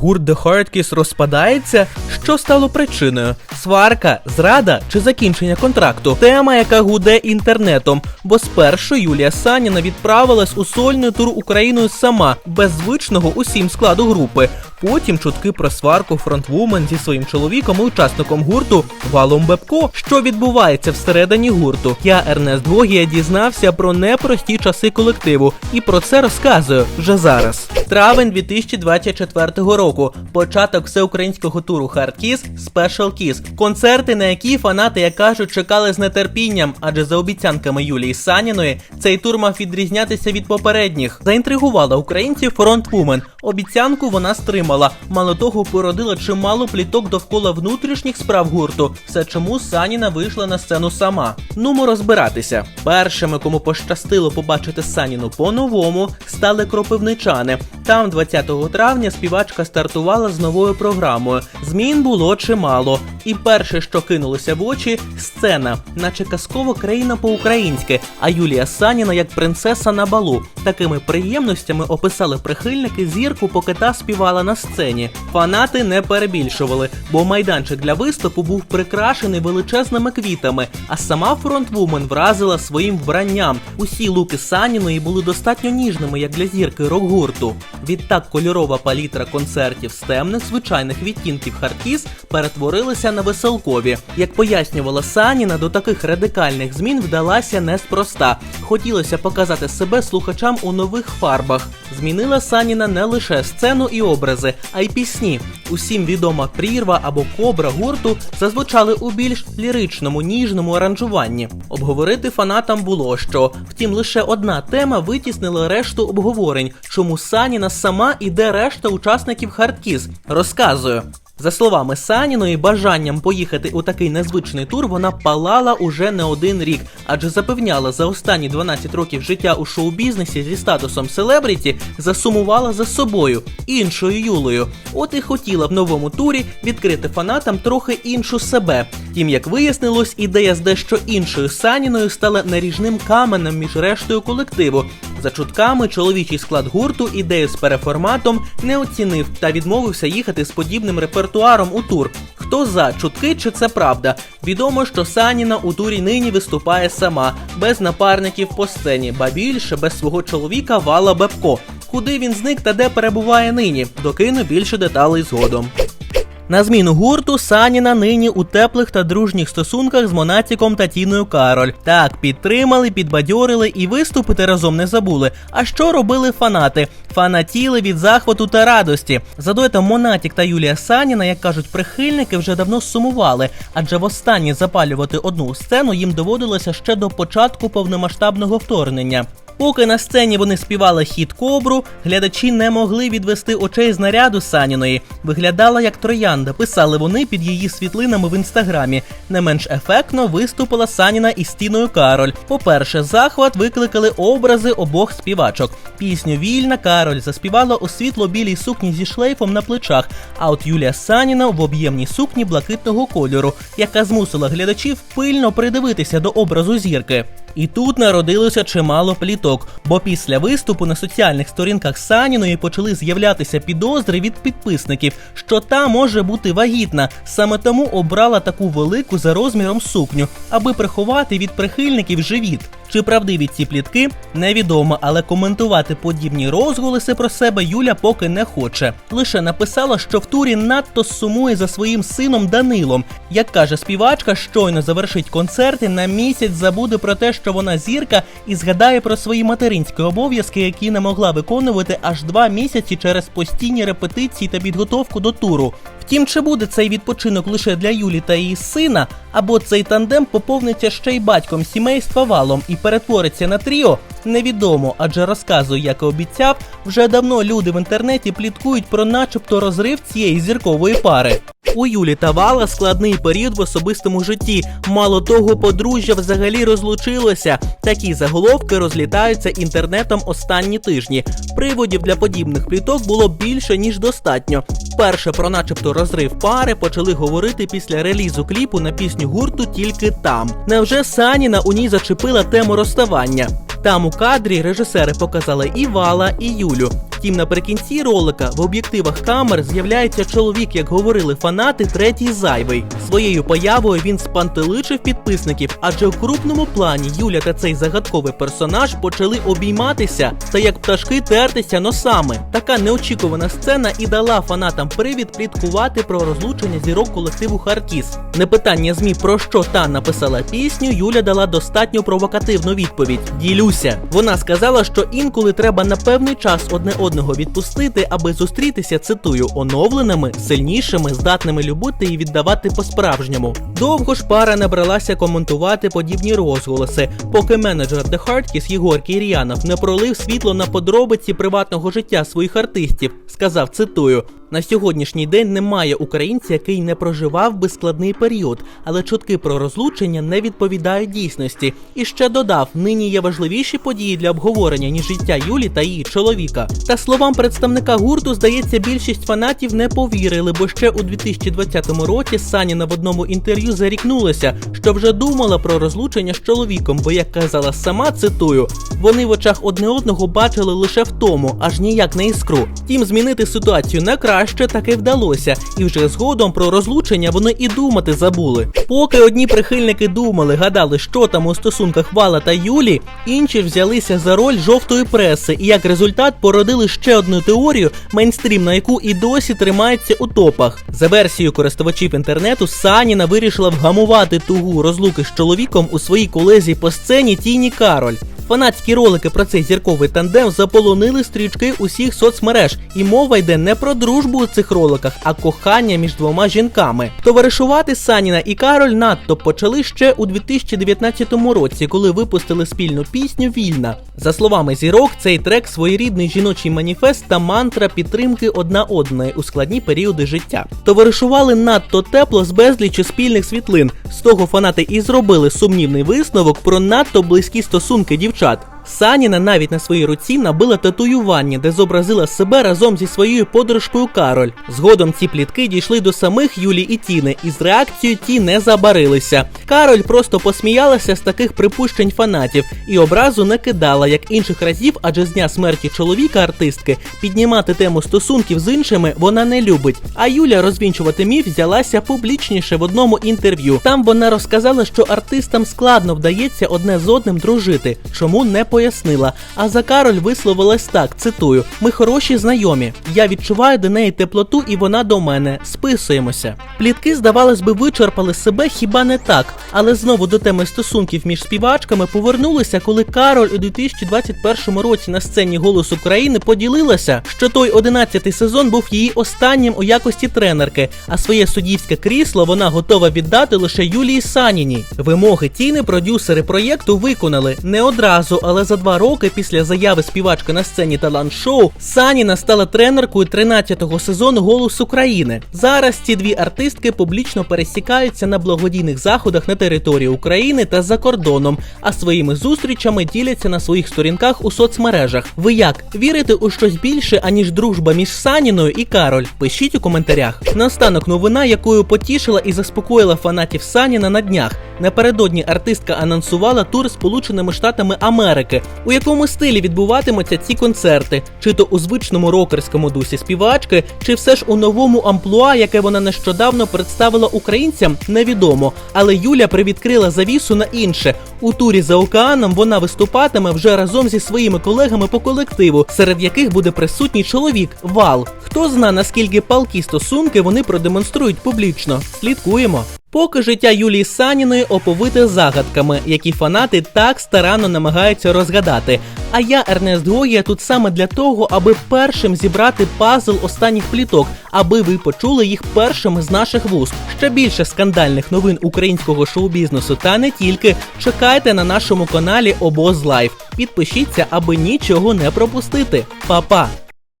Гурт The Hardkiss розпадається? Що стало причиною? Сварка, зрада чи закінчення контракту? Тема, яка гуде інтернетом. Бо спершу Юлія Саніна відправилась у сольний тур Україною сама, без звичного усім складу групи. Потім чутки про сварку фронтвумен зі своїм чоловіком і учасником гурту Валом Бебко. Що відбувається всередині гурту? Я, Ернест Гогія, дізнався про непрості часи колективу і про це розказую вже зараз. Травень 2024 року. Початок всеукраїнського туру Kiss Special Kiss. Концерти, на які фанати, як кажуть, чекали з нетерпінням, адже за обіцянками Юлії Саніної цей тур мав відрізнятися від попередніх. Заінтригувала українців фронтвумен. Обіцянку вона стримала. Мало того, породила чимало пліток довкола внутрішніх справ гурту. Все чому Саніна вийшла на сцену сама. Нумо розбиратися. Першими, кому пощастило побачити Саніну по-новому, стали кропивничани. Там 20 травня співачка стартувала з новою програмою. Змін було чимало. І перше, що кинулося в очі, сцена, наче казкова країна по-українськи, а Юлія Саніна як принцеса на балу. Такими приємностями описали прихильники зірку, поки та співала на сцені. Фанати не перебільшували, бо майданчик для виступу був прикрашений величезними квітами, а сама фронтвумен вразила своїм вбранням. Усі луки Саніної були достатньо ніжними, як для зірки рок-гурту. Відтак кольорова палітра концертів з темних звичайних відтінків хардкіс перетворилися на веселкові. Як пояснювала Саніна, до таких радикальних змін вдалася неспроста. Хотілося показати себе слухачам у нових фарбах. Змінила Саніна не лише сцену і образи, а й пісні. Усім відома прірва або кобра гурту зазвучали у більш ліричному, ніжному аранжуванні. Обговорити фанатам було що. Втім, лише одна тема витіснила решту обговорень, чому Саніна сама і де решта учасників хардкіз. Розказую. За словами Саніної, бажанням поїхати у такий незвичний тур вона палала уже не один рік, адже запевняла за останні 12 років життя у шоу-бізнесі зі статусом селебріті, засумувала за собою іншою Юлею. От і хотіла в новому турі відкрити фанатам трохи іншу себе. Тім, як вияснилось, ідея з дещо іншою Саніною стала наріжним каменем між рештою колективу. За чутками, чоловічий склад гурту ідею з переформатом не оцінив та відмовився їхати з подібним репертуаром у тур. Хто за чутки чи це правда? Відомо, що Саніна у турі нині виступає сама, без напарників по сцені, ба більше без свого чоловіка Вала Бебко. Куди він зник та де перебуває нині? Докину більше деталей згодом. На зміну гурту Саніна нині у теплих та дружніх стосунках з Монатіком та Тіною Кароль. Так, підтримали, підбадьорили і виступити разом не забули. А що робили фанати? Фанатіли від захвату та радості. За дуетом Монатік та Юлія Саніна, як кажуть прихильники, вже давно сумували, адже востаннє запалювати одну сцену їм доводилося ще до початку повномасштабного вторгнення. Поки на сцені вони співали хіт кобру, глядачі не могли відвести очей з наряду Саніної. Виглядала як троянда, писали вони під її світлинами в інстаграмі. Не менш ефектно виступила Саніна із Тіною Кароль. По-перше, захват викликали образи обох співачок. Пісню Вільна Кароль заспівала у світло-білій сукні зі шлейфом на плечах. А от Юлія Саніна в об'ємній сукні блакитного кольору, яка змусила глядачів пильно придивитися до образу зірки. І тут народилося чимало пліток, бо після виступу на соціальних сторінках Саніної почали з'являтися підозри від підписників, що та може бути вагітна. Саме тому обрала таку велику за розміром сукню, аби приховати від прихильників живіт. Чи правдиві ці плітки, невідомо, але коментувати подібні розголоси про себе Юля поки не хоче. Лише написала, що в турі надто сумує за своїм сином Данилом. Як каже співачка, щойно завершить концерти, на місяць забуде про те, що вона зірка, і згадає про свої материнські обов'язки, які не могла виконувати аж два місяці через постійні репетиції та підготовку до туру. Втім, чи буде цей відпочинок лише для Юлі та її сина, або цей тандем поповниться ще й батьком сімейства валом і перетвориться на тріо, невідомо, адже розказую, як і обіцяв, вже давно люди в інтернеті пліткують про начебто розрив цієї зіркової пари. У Юлі та Вала складний період в особистому житті. Мало того, подружжя взагалі розлучилося. Такі заголовки розлітаються інтернетом останні тижні. Приводів для подібних пліток було більше ніж достатньо. Перше про начебто розрив пари почали говорити після релізу кліпу на пісню гурту тільки там. Невже Саніна у ній зачепила тему розставання? Там у кадрі режисери показали і Вала, і Юлю. Втім, наприкінці ролика в об'єктивах камер з'являється чоловік, як говорили фанати, третій зайвий. Своєю появою він спантеличив підписників, адже в крупному плані Юля та цей загадковий персонаж почали обійматися та як пташки тертися носами. Така неочікувана сцена і дала фанатам привід пліткувати про розлучення зірок колективу Харкіс. На питання змі про що та написала пісню, Юля дала достатньо провокативну відповідь: ділюся. Вона сказала, що інколи треба на певний час одне одного відпустити, аби зустрітися, цитую, оновленими, сильнішими, здатними любити і віддавати по-справжньому. Довго ж пара набралася коментувати подібні розголоси, поки менеджер The Hardkiss Єгор Кір'янов не пролив світло на подробиці приватного життя своїх артистів. Сказав, цитую. На сьогоднішній день немає українця, який не проживав би складний період, але чутки про розлучення не відповідають дійсності. І ще додав: нині є важливіші події для обговорення ніж життя Юлі та її чоловіка. Та словам представника гурту, здається, більшість фанатів не повірили, бо ще у 2020 році Саніна в одному інтерв'ю зарікнулася, що вже думала про розлучення з чоловіком, бо як казала сама, цитую, вони в очах одне одного бачили лише в тому, аж ніяк не іскру. Втім, змінити ситуацію на краще таки вдалося, і вже згодом про розлучення вони і думати забули. Поки одні прихильники думали, гадали, що там у стосунках Вала та Юлі, інші взялися за роль жовтої преси, і як результат породили ще одну теорію, мейнстрім на яку і досі тримається у топах. За версією користувачів інтернету, Саніна вирішила вгамувати тугу розлуки з чоловіком у своїй колезі по сцені Тіні Кароль. Фанатські ролики про цей зірковий тандем заполонили стрічки усіх соцмереж, і мова йде не про дружбу у цих роликах, а кохання між двома жінками. Товаришувати Саніна і Кароль надто почали ще у 2019 році, коли випустили спільну пісню Вільна. За словами зірок, цей трек своєрідний жіночий маніфест та мантра підтримки одна одної у складні періоди життя. Товаришували надто тепло з безлічі спільних світлин. З того фанати і зробили сумнівний висновок про надто близькі стосунки дівчат. Саніна навіть на своїй руці набила татуювання, де зобразила себе разом зі своєю подружкою Кароль. Згодом ці плітки дійшли до самих Юлі і Тіни, і з реакцією ті не забарилися. Кароль просто посміялася з таких припущень фанатів і образу не кидала, як інших разів, адже з дня смерті чоловіка артистки піднімати тему стосунків з іншими вона не любить. А Юля розвінчувати міф взялася публічніше в одному інтерв'ю. Там вона розказала, що артистам складно вдається одне з одним дружити, чому не пояснила. А за Кароль висловилась так: цитую: ми хороші знайомі. Я відчуваю до неї теплоту, і вона до мене. Списуємося. Плітки, здавалось би, вичерпали себе хіба не так, але знову до теми стосунків між співачками повернулися, коли Кароль у 2021 році на сцені Голос України поділилася, що той 11-й сезон був її останнім у якості тренерки, а своє суддівське крісло вона готова віддати лише Юлії Саніній. Вимоги тіни продюсери проєкту виконали не одразу, але за два роки після заяви співачки на сцені талант-шоу Саніна стала тренеркою 13-го сезону Голос України. Зараз ці дві артистки публічно пересікаються на благодійних заходах на території України та за кордоном, а своїми зустрічами діляться на своїх сторінках у соцмережах. Ви як вірите у щось більше, аніж дружба між Саніною і Кароль? Пишіть у коментарях. Наостанок новина, якою потішила і заспокоїла фанатів Саніна на днях. Напередодні артистка анонсувала тур Сполученими Штатами Америки, у якому стилі відбуватимуться ці концерти, чи то у звичному рокерському дусі співачки, чи все ж у новому амплуа, яке вона нещодавно представила українцям, невідомо. Але Юля привідкрила завісу на інше. У турі за океаном вона виступатиме вже разом зі своїми колегами по колективу, серед яких буде присутній чоловік Вал. Хто зна наскільки палкі стосунки вони продемонструють публічно. Слідкуємо. Поки життя Юлії Саніної оповите загадками, які фанати так старанно намагаються розгадати. А я, Ернест Гогія, тут саме для того, аби першим зібрати пазл останніх пліток, аби ви почули їх першими з наших вуст. Ще більше скандальних новин українського шоу-бізнесу та не тільки. Чекайте на нашому каналі Обоз Лайф. Підпишіться, аби нічого не пропустити. Па-па!